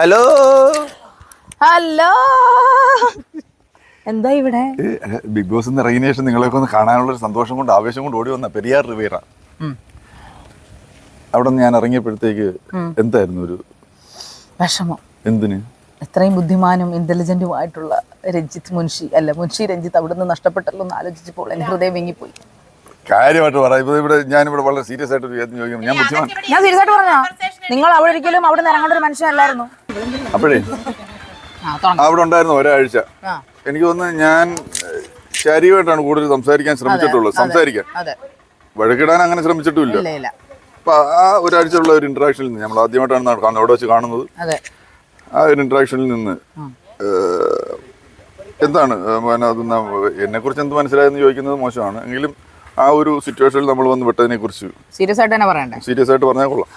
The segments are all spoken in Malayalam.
ഹലോ? ഹലോ? എന്താ ഇവിടെ? ബിഗ് ബോസ് ഇറങ്ങിയ ശേഷം നിങ്ങളെയൊക്കെ ഒന്ന് കാണാനുള്ള ഒരു സന്തോഷം കൊണ്ട് ആവേശം കൊണ്ട് ഓടി വന്ന പെരിയാർ റിവീറ. അവിടെ ഞാൻ ഇറങ്ങിയപ്പോഴത്തേക്ക് എന്തായിരുന്നു ഒരു വിഷമം. എന്തിന്? എത്രയും ബുദ്ധിമാനും ഇന്റലിജന്റും ആയിട്ടുള്ള രഞ്ജിത്ത് മുൻഷി അല്ല മുൻഷി രഞ്ജിത്ത് അവിടുന്ന് നഷ്ടപ്പെട്ടല്ലോ എന്ന് ആലോചിച്ചപ്പോൾ എന്റെ ഹൃദയം വിങ്ങിപ്പോയി. കാര്യമായിട്ട് പറയാം ഇപ്പൊ ഇവിടെ ഞാനിവിടെ വളരെ സീരിയസ് ആയിട്ട് ഞാൻ ബുദ്ധിമാൻ ഞാൻ സീരിയസ് ആയിട്ട് പറഞ്ഞാ നിങ്ങൾ അവിടെ ഒരിക്കലും അവിടെ നിന്ന് ഇറങ്ങേണ്ട ഒരു മനുഷ്യനല്ലായിരുന്നു. അപ്പോഴേ അവിടെ ഉണ്ടായിരുന്നു ഒരാഴ്ച. ആ. എനിക്ക് തോന്നുന്നു ഞാൻ ഏഹ്, ശാരീരികമായിട്ടാണ് കൂടുതൽ സംസാരിക്കാൻ ശ്രമിച്ചിട്ടുള്ളത്. സംസാരിക്കാൻ അതെ. വഴക്കിടാൻ അങ്ങനെ ശ്രമിച്ചിട്ടില്ല ഇല്ല ഇല്ല. അപ്പൊ ആ ഒരാഴ്ചയുള്ള ഒരു ഇന്ററാക്ഷനിൽ നിന്ന് നമ്മൾ ആദ്യമായിട്ടാണ് അവിടെ വെച്ച് കാണുന്നത്. അതെ. ആ ഒരു ഇന്ററാക്ഷനിൽ നിന്ന് എന്താണ് എന്നെ കുറിച്ച് എന്ത് മനസ്സിലായെന്ന് ചോദിക്കുന്നത് മോശമാണ്. എങ്കിലും ആ ഒരു സിറ്റുവേഷനിൽ നമ്മൾ വന്ന് വിട്ടതിനെ കുറിച്ച് സീരിയസ് ആയിട്ട് തന്നെ പറയണ്ടേ? സീരിയസ് ആയിട്ട് പറഞ്ഞാൽ കൊള്ളാം.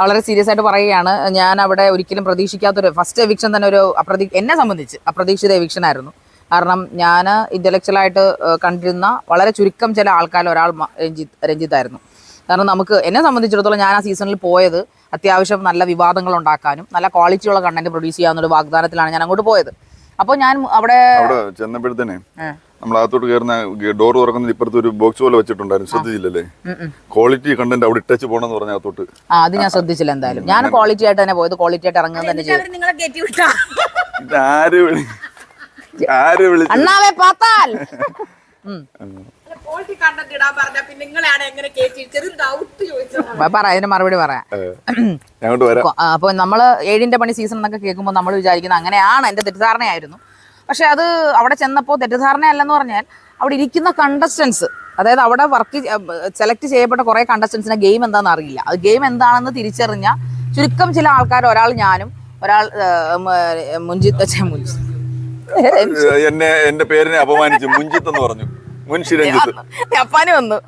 വളരെ സീരിയസ് ആയിട്ട് പറയുകയാണ്. ഞാൻ അവിടെ ഒരിക്കലും പ്രതീക്ഷിക്കാത്തൊരു ഫസ്റ്റ് എവിക്ഷൻ തന്നെ ഒരു അപ്രതീ എന്നെ സംബന്ധിച്ച് അപ്രതീക്ഷിത എവിക്ഷൻ ആയിരുന്നു. കാരണം ഞാൻ ഇന്റലക്ച്വലായിട്ട് കണ്ടിരുന്ന വളരെ ചുരുക്കം ചില ആൾക്കാരിൽ ഒരാൾ രഞ്ജിത്ത് രഞ്ജിത്തായിരുന്നു കാരണം നമുക്ക് എന്നെ സംബന്ധിച്ചിടത്തോളം ഞാൻ ആ സീസണിൽ പോയത് അത്യാവശ്യം നല്ല വിവാദങ്ങൾ ഉണ്ടാക്കാനും നല്ല ക്വാളിറ്റിയുള്ള കണ്ടന്റ് പ്രൊഡ്യൂസ് ചെയ്യാമെന്നൊരു വാഗ്ദാനത്തിലാണ് ഞാൻ അങ്ങോട്ട് പോയത്. അപ്പോൾ ഞാൻ അവിടെ ചെന്നപ്പോഴത്തേനെ നമ്മൾ അകത്തോട്ട് കയറുന്ന ഡോർ തുറക്കുന്ന ഇപ്പുറത്ത് ഒരു ബോക്സ് പോലെ വെച്ചിട്ടുണ്ടായിരുന്നു. ശ്രദ്ധിച്ചില്ലല്ലേ. ക്വാളിറ്റി കണ്ടന്റ് അവിടെ ഇട്ടച്ച് പോണെന്ന് പറഞ്ഞ അകത്തോട്ട്. അത് ഞാൻ ശ്രദ്ധിച്ചില്ല എന്തായാലും. ഞാൻ ക്വാളിറ്റി ആയിട്ട് തന്നെ പോയത് ക്വാളിറ്റി ആയിട്ട് ഇറങ്ങാൻ തന്നെ ചെയ്തു ഏഴിന്റെ കയറ്റി വിട്ടാ? ഇത് ആര് വിളി ആര് വിളിച്ചു അണ്ണാവേ പാത്താൽ. മറുപടി പറയാം അപ്പോൾ നമ്മൾ ഏഴിന്റെ പണി സീസൺ എന്നൊക്കെ കേൾക്കുമ്പോൾ നമ്മൾ വിചാരിക്കുന്നത് അങ്ങനെയാണ് എന്റെ തെറ്റിദ്ധാരണയായിരുന്നു. പക്ഷെ അത് അവിടെ ചെന്നപ്പോൾ തെറ്റിദ്ധാരണ അല്ലെന്ന് പറഞ്ഞാൽ അവിടെ ഇരിക്കുന്ന കണ്ടസ്റ്റൻസ് അതായത് അവിടെ വർക്ക് സെലക്ട് ചെയ്യപ്പെട്ട കുറേ കണ്ടസ്റ്റൻസിനെ ഗെയിം എന്താണെന്ന് അറിയില്ല. അത് ഗെയിം എന്താണെന്ന് തിരിച്ചറിഞ്ഞ ചുരുക്കം ചില ആൾക്കാർ ഒരാൾ ഞാനും ഒരാൾ മുൻജിത്ത് എന്നെ എന്റെ പേരിനെ അപമാനിച്ചു മുഞ്ചിത്ത് എന്ന് പറഞ്ഞു. മുൻഷി രഞ്ജിത്ത് ജപ്പാന് വന്നു.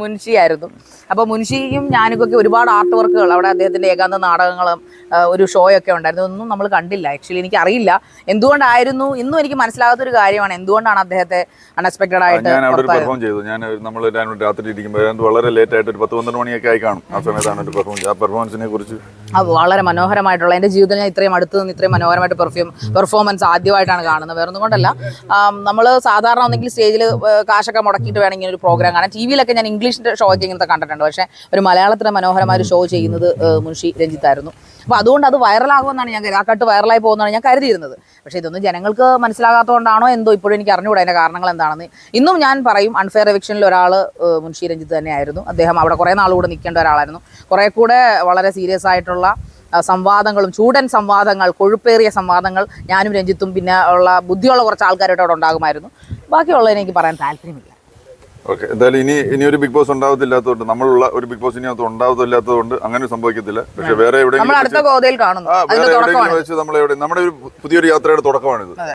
മുൻഷിയായിരുന്നു. അപ്പോൾ മുൻഷിയും ഞാനുമൊക്കെ ഒരുപാട് ആർട്ട് വർക്കുകൾ അവിടെ അദ്ദേഹത്തിന്റെ ഏകാന്ത നാടകങ്ങളും ഒരു ഷോയൊക്കെ ഉണ്ടായിരുന്നു. ഒന്നും നമ്മൾ കണ്ടില്ല. ആക്ച്വലി എനിക്ക് അറിയില്ല എന്തുകൊണ്ടായിരുന്നു? ഇന്നും എനിക്ക് മനസ്സിലാകാത്ത ഒരു കാര്യമാണ്. എന്തുകൊണ്ടാണ് അദ്ദേഹത്തെ അൺഎക്സ്പെക്ടഡ് ആയിട്ട് ഞാൻ അവിടെ ഒരു പെർഫോം ചെയ്തു. ഞാൻ നമ്മൾ രാത്രി ഇരിക്കുമ്പോൾ വളരെ ലേറ്റ് ആയിട്ട് ഒരു പത്ത് പന്ത്രണ്ട് മണിയൊക്കെ ആയി കാണും. ആ സമയത്താണ് ഒരു പെർഫോം ആ പെർഫോമൻസിനെ കുറിച്ച് അത് വളരെ മനോഹരമായിട്ടുള്ള എന്റെ ജീവിതത്തിൽ ഞാൻ ഇത്രയും അടുത്ത് നിന്ന് ഇത്രയും മനോഹരമായിട്ട് പെർഫ്യൂം പെർഫോമൻസ് ആദ്യമായിട്ടാണ് കാണുന്നത്. വേറെ ഒന്നും കൊണ്ടല്ല നമ്മൾ സാധാരണ ഒന്നെങ്കിൽ സ്റ്റേജിൽ കാശൊക്കെ മുടക്കിയിട്ട് വേണമെങ്കിൽ ഒരു പ്രോഗ്രാം കാണാൻ ടി വിയിലൊക്കെ ഞാൻ ഇംഗ്ലീഷിന്റെ ഷോ ഒക്കെ ഇങ്ങനത്തെ കണ്ടിട്ടുണ്ട്. പക്ഷേ ഒരു മലയാളത്തിലെ മനോഹരമായ ഒരു ഷോ ചെയ്യുന്നത് മുൻഷി രഞ്ജിത്തായിരുന്നു. അപ്പോൾ അതുകൊണ്ട് അത് വൈറലാകുമെന്നാണ് ഞാൻ ആ കട്ട് വൈറലായി പോകുന്നതാണ് ഞാൻ കരുതിയിരുന്നത്. പക്ഷേ ഇതൊന്നും ജനങ്ങൾക്ക് മനസ്സിലാകാത്തതുകൊണ്ടാണോ എന്തോ ഇപ്പോഴും എനിക്ക് അറിഞ്ഞുകൂടാ. അതിന്റെ കാരണങ്ങൾ എന്താണെന്ന് ഇന്നും ഞാൻ പറയും. അൺഫെയർ എവിക്ഷനിൽ ഒരാൾ മുൻഷി രഞ്ജിത്ത് തന്നെയായിരുന്നു. അദ്ദേഹം അവിടെ കുറേ നാളുകൂടെ നിൽക്കേണ്ട ഒരാളായിരുന്നു. കുറേ കൂടെ വളരെ സീരിയസ് ആയിട്ടുള്ള സംവാദങ്ങളും ചൂടൻ സംവാദങ്ങൾ കൊഴുപ്പേറിയ സംവാദങ്ങൾ ഞാനും രഞ്ജിത്തും പിന്നെ ഉള്ള ബുദ്ധിയുള്ള കുറച്ച് ആൾക്കാരായിട്ട് അവിടെ ഉണ്ടാകുമായിരുന്നു. ബാക്കിയുള്ളതിനെനിക്ക് പറയാൻ താല്പര്യമില്ല. ഓക്കെ. എന്തായാലും ഇനി ഇനി ഒരു ബിഗ് ബോസ് ഉണ്ടാവത്തില്ലാത്തതുകൊണ്ട് നമ്മളുള്ള ഒരു ബിഗ് ബോസ് ഇനി അത് ഉണ്ടാവത്തില്ലാത്തതുകൊണ്ട് അങ്ങനെ സംഭവിക്കത്തില്ല. പക്ഷെ വേറെ എവിടെയെങ്കിലും ആ വേറെ വെച്ച് നമ്മൾ എവിടെ നമ്മുടെ ഒരു പുതിയൊരു യാത്രയുടെ തുടക്കമാണിത്.